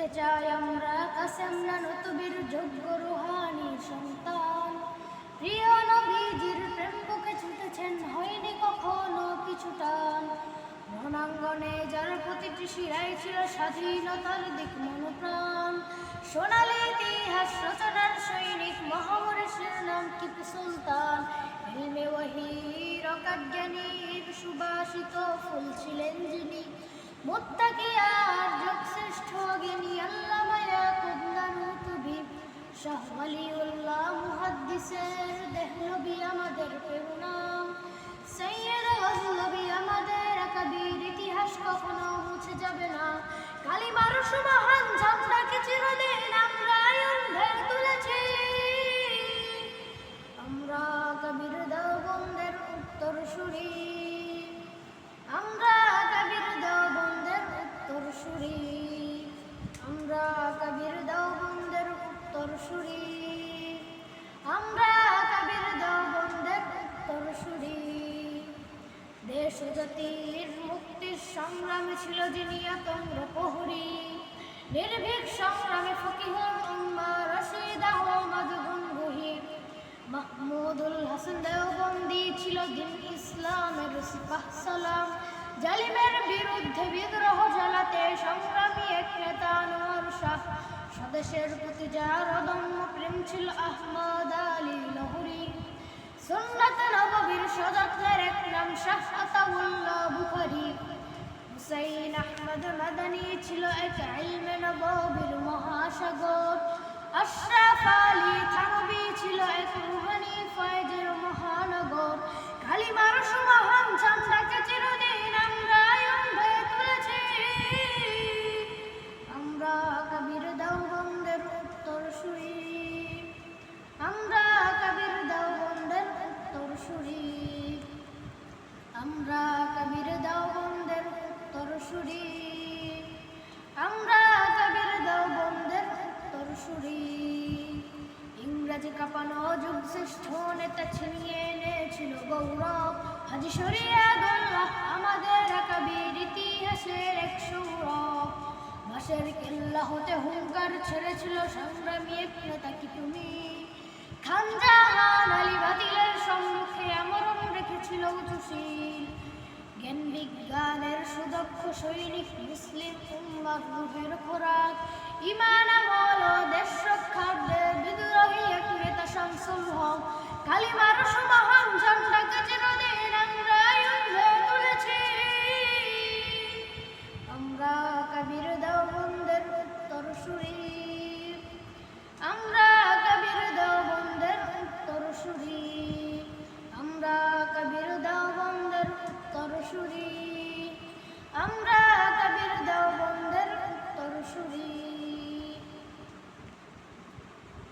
হতে চাই আমরা কাসেম না নতুবির যোগ্য রুহানি সন্তান। প্রিয় নবীজির প্রেম বুকে ছুটেছেন, হয়নি কখনো কিছুটান রণাঙ্গনে যার প্রতিটি শিরায় ছিল স্বাধীনতার দিক মনোপ্রাণ। সোনালি ইতিহাস, রচনার সৈনিক মহামরেশের নাম টিপু সুলতান। ইলমে ওয়াহির অকাজ্ঞানীর সুবাসিত ফুল ছিলেন যিনি। মুত্তাকিয়ার যোগশ্রেষ্ঠ জ্ঞানী আল্লামা ইয়াকুব শাহ ওয়ালিউল্লাহ মুহাদ্দিসের দেহনবী আমাদের প্রেরণাম দেশ মুক্তির সংগ্রামে ছিল যিনি আতঙ্ক প্রহরী। নির্ভীক সংগ্রামে ফকিহুল উম্মা রশিদ আহমদ গঙ্গুহি মাহমুদুল হাসান দেওবন্দি ছিল দিন ইসলামের সিপাহ সালাম। জালিমের বিরুদ্ধে বিদ্রোহ জ্বালাতে সংগ্রামী এক নেতা আনোয়ার শাহ। স্বদেশের প্রতি যার অদম্য প্রেম ছিল আহমদ আলী লহরি। সুন্নাত নববীর সযত্নের এক হুসাইন আহমদ মাদানী ছিল এক ইলমে নববীর মহাসাগর। আশরাফ আলী থানবী ছিল এক রুহানি ফয়েজের মহানগর। কালিমার সুমহান উত্তর সুরি আমরা কবির দেওবন্দের উত্তর সুরি ইংরেজি কাঁপানো যুগ শ্রেষ্ঠ নেতা ছিনিয়ে এনেছিল গৌরব। হাজি শরিয়াদুল্লাহ আমাদের কবির ইতিহাসের এক সৌরভ। মাসের কেল্লা হতে হুঙ্কার ছেড়েছিল সংগ্রামী এক নেতা কি তুমি? খানজাহান আলী বাতিলের সম্মুখে আমরণ রেখেছিল উঁচুশীল জ্ঞান বিজ্ঞানের সুদক্ষ সৈনিক মুসলিম উম্মার রূপের খোরাক।